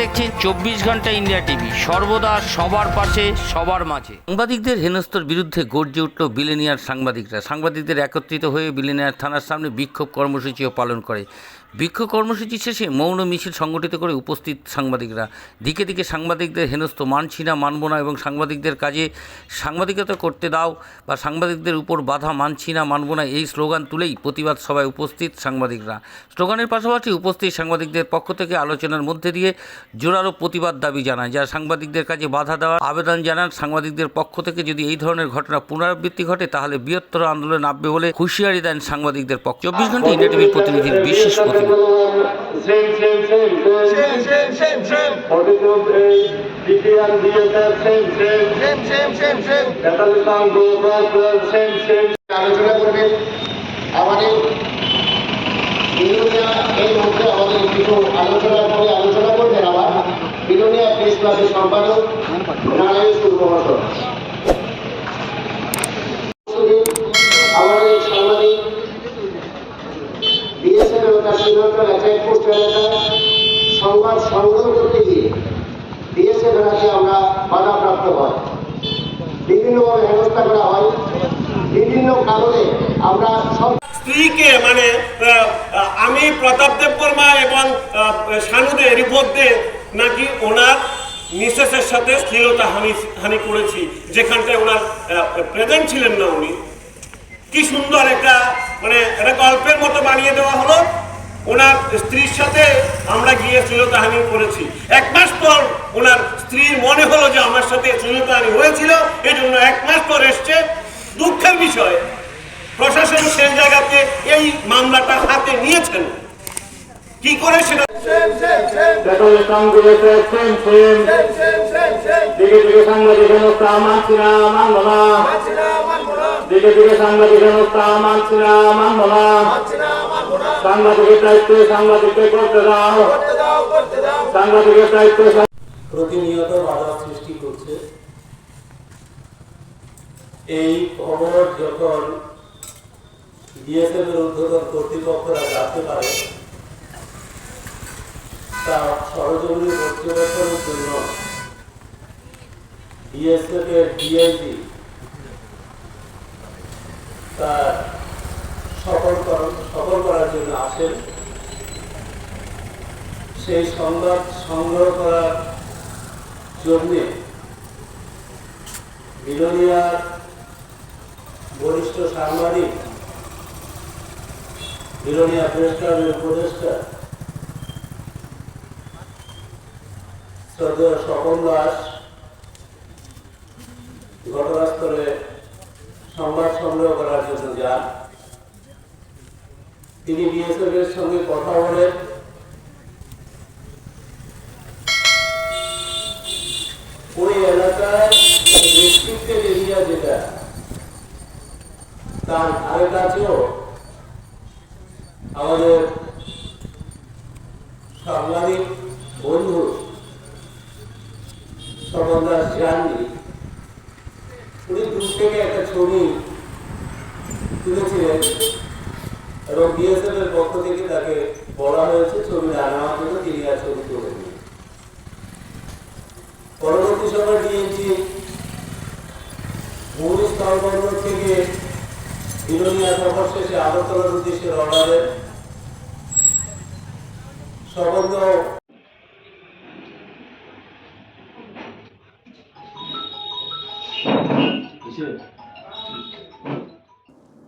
দেখছেন চব্বিশ ঘণ্টা ইন্ডিয়া টিভি। সর্বদা সবার পাশে, সবার মাঝে। সাংবাদিকদের হেনস্তর বিরুদ্ধে গর্জে উঠল বিলেনিয়ার সাংবাদিকরা। সাংবাদিকদের একত্রিত হয়ে বিলেনিয়ার থানার সামনে বিক্ষোভ কর্মসূচিও পালন করে। বিক্ষোভ কর্মসূচি শেষে মৌন মিছিল সংগঠিত করে উপস্থিত সাংবাদিকরা। দিকে দিকে সাংবাদিকদের হেনস্থ, মানছি না, মানব না এবং সাংবাদিকদের কাজে সাংবাদিকতা করতে দাও বা সাংবাদিকদের উপর বাধা, মানছি না, মানব না এই স্লোগান তুলেই প্রতিবাদ সভায় উপস্থিত সাংবাদিকরা। স্লোগানের পাশাপাশি উপস্থিত সাংবাদিকদের পক্ষ থেকে আলোচনার মধ্যে দিয়ে জোরালো প্রতিবাদ দাবি জানায়, যারা সাংবাদিকদের কাজে বাধা দেওয়ার আবেদন জানান। সাংবাদিকদের পক্ষ থেকে যদি এই ধরনের ঘটনা পুনরাবৃত্তি ঘটে, তাহলে বৃহত্তর আন্দোলন নামবে বলে হুঁশিয়ারি দেন সাংবাদিকদের পক্ষ। চব্বিশ ঘণ্টা ইন্ডিয়া টিভির প্রতিনিধির বিশেষ প্রতিনিধি আলোচনা করবেন আমাদের বিলোনিয়া এই মুহূর্তে আমাদের কিছু আলোচনা করে আলোচনা করবেন আমার বিলোনিয়া প্রেস ক্লাসের সম্পাদক নারায়ণ সুব্রমণ্য আমাদের সাংবাদিক বিএসএফ এবং তার সীমান্ত এলাকায় পোস্ট এলাকায় সংবাদ সংগ্রহ করতে গিয়ে বিএসএফ এলাকায় আমরা বাধাপ্রাপ্ত হয়। বিভিন্নভাবে হেনস্থা করা হয়। বিভিন্ন কারণে আমরা সব স্ত্রীকে মানে আমি প্রতাপ দেব বর্মা এবং শানুদে, রিপোর্ট দে নাকি ওনার মিসেসের সাথে শ্লীলতা হানি হানি করেছি, যেখানটায় ওনার প্রেজেন্ট ছিলেন না উনি। কি সুন্দর একটা মানে একটা গল্পের মতো বানিয়ে দেওয়া হলো। ওনার স্ত্রীর সাথে আমরা গিয়ে শ্লীলতাহানি করেছি। এক মাস পর ওনার স্ত্রীর মনে হলো যে আমার সাথে শ্লীলতাহানি হয়েছিল এই জন্য এক মাস পর এসছে দুঃখের বিষয়। প্রশাসন সেই জায়গাতে এই মামলাটা হাতে নিয়েছেন। কি করে সেটা Catalystan, DSR, same, same. দিকে দিকে সাংবাদিক সংস্থা মানছি না মানব না। দিকে দিকে সাংবাদিক সংস্থা মানছি না মানব না সাংবাদিকের দায়িত্বে সাংবাদিককে করতে দাও। সাংবাদিকের দায়িত্বে প্রতিনিয়ত বাধা সৃষ্টি করছে। এই খবর যখন বিএসএফ এর ঊর্ধ্বতন কর্তৃপক্ষরা জানতে পারে, তা সরজমিনী পর্যবেক্ষণের জন্য বিএসএফ এর ডিআইজি তার সফল সফল করার জন্য আসেন। সেই সংবাদ সংগ্রহ করার জন্যে বিলোনিয়ার বরিষ্ঠ সাংবাদিক বিলোনিয়া প্রেস ক্লাবের উপদেষ্টা শ্রদ্ধেয় স্বপন দাস ঘটনাস্থলে সংবাদ সংগ্রহ করার জন্য যান। তিনি বিএসএফ এর সঙ্গে কথা বলেন ওই এলাকায় যেটা, তার ধারে কাছেও আমাদের সাংবাদিক, বন্ধু সমন দাস যাননি উনি দূর থেকে একটা ছবি তুলেছিলেন। এবং বিএসএফ এর পক্ষ থেকে তাকে বলা হয়েছে ছবি না নেওয়ার জন্য তিনি আর ছবি তুলে পরবর্তী সময় ডিএনজি ভূমি স্থলবন্দর থেকে বিলোনিয়া সফর শেষে আগরতলার উদ্দেশ্যে রওনা দেন। সম্বন্ধ